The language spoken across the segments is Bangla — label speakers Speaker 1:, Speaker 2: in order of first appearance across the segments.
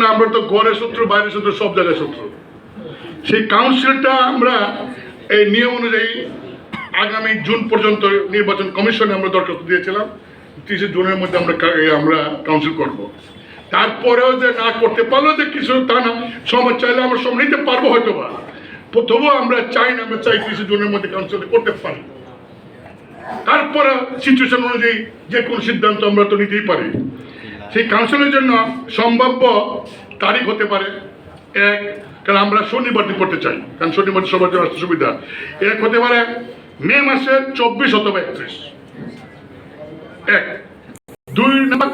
Speaker 1: না আমরা তো ঘরের শত্রু, বাইরের শত্রু, সব জায়গায় শত্রু। সেই কাউন্সিলটা আমরা এই নিয়ম অনুযায়ী আগামী জুন পর্যন্ত নির্বাচন কমিশনে আমরা দরখাস্ত দিয়েছিলাম। তিরিশে জুনের মধ্যে আমরা আমরা কাউন্সিল করব। তারপরেও যে না করতে পারলেও যে কিছু তা না, সময় চাইলে আমরা সময় নিতে পারব হয়তো বা তবুও আমরা চাই না আমরা চাই তিরিশে জুনের মধ্যে কাউন্সিল করতে পারি। তারপরে সিচুয়েশন অনুযায়ী যে কোনো সিদ্ধান্ত আমরা তো নিতেই পারি। সেই কাউন্সিলের জন্য সম্ভাব্য তারিখ হতে পারে এক, কারণ আমরা শনিবার দিন করতে চাই, কারণ শনিবার সবার জন্য আসতে সুবিধা। এক হতে পারে মে মাসের চব্বিশ অথবা একত্রিশ। এক। দুই নাম্বার,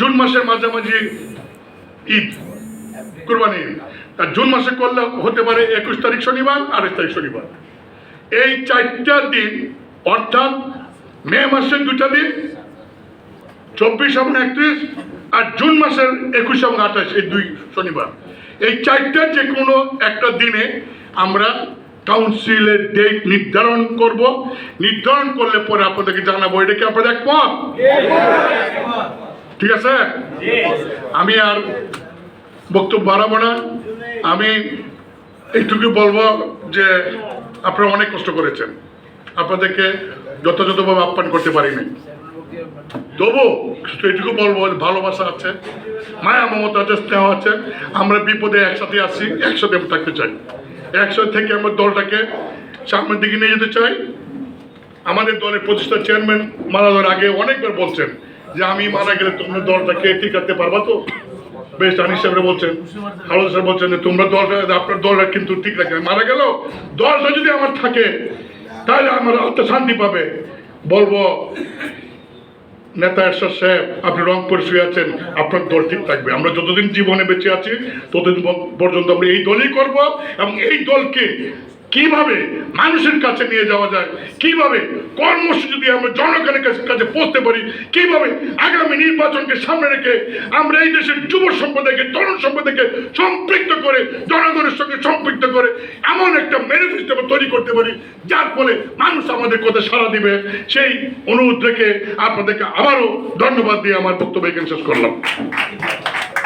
Speaker 1: জুন মাসের মাঝামাঝি ঈদ কুরবানি আর জুন মাসে করলে হতে পারে একুশ তারিখ শনিবার, আঠাশ তারিখ শনিবার। এই চারটা দিন, অর্থাৎ মে মাসের দুটা দিন, চব্বিশ এবং একত্রিশ, আর জুন মাসের একুশ এবং আঠাশ, এই দুই শনিবার। এই চারটা যে কোনো একটা দিনে আমরা কাউন্সিলের ডেট নির্ধারণ করব। নির্ধারণ করলে পরে আপনাদেরকে জানাব, এটা কি আপনাদের একমত? ঠিক আছে? আমি আর বক্তব্য বাড়াবো না। আমি এইটুকু বলব যে আপনারা অনেক কষ্ট করেছেন। আপনাদেরকে যথাযথভাবে আপ্যায়ন করতে পারিনি তবু শুধু এটুকু বলব, ভালোবাসা আছে, মায়া, মমতা আছে স্নেহ আছে। আমরা বিপদে একসাথে আসি একসাথে থাকতে চাই। একসাথে থেকে আমার দলটাকে সামনের দিকে নিয়ে যেতে চাই। আমাদের দলের প্রতিষ্ঠা চেয়ারম্যান মারা যাওয়ার আগে অনেকবার বলছেন যে আমি মারা গেলে তোমরা দলটাকে ঠিক রাখতে পারবা তো? বেশ আনিস সাহেবরা বলছেন হারুদ সাহেব বলছেন যে তোমরা দলটা, আপনার দলটা কিন্তু ঠিক রাখবে মারা গেল দলটা যদি আমার থাকে তাহলে আমার অত শান্তি পাবে। বলব, নেতা এরশাদ সাহেব, আপনি রংপুর শুয়ে আছেন, আপনার দল ঠিক থাকবে। আমরা যতদিন জীবনে বেঁচে আছি, ততদিন পর্যন্ত আমরা এই দলই করব এবং এই দলকে কীভাবে মানুষের কাছে নিয়ে যাওয়া যায়? কীভাবে কর্মসূচি দিয়ে আমরা জনগণের কাছে কাছে পৌঁছতে পারি? কীভাবে আগামী নির্বাচনকে সামনে রেখে আমরা এই দেশের যুব সম্প্রদায়কে, তরুণ সম্প্রদায়কে সম্পৃক্ত করে, জনগণের সঙ্গে সম্পৃক্ত করে এমন একটা ম্যানিফেস্টো তৈরি করতে পারি, যার ফলে মানুষ আমাদের কথা সাড়া দিবে। সেই অনুরোধ রেখে আপনাদেরকে আবারও ধন্যবাদ দিয়ে আমার বক্তব্য এখানে শেষ করলাম।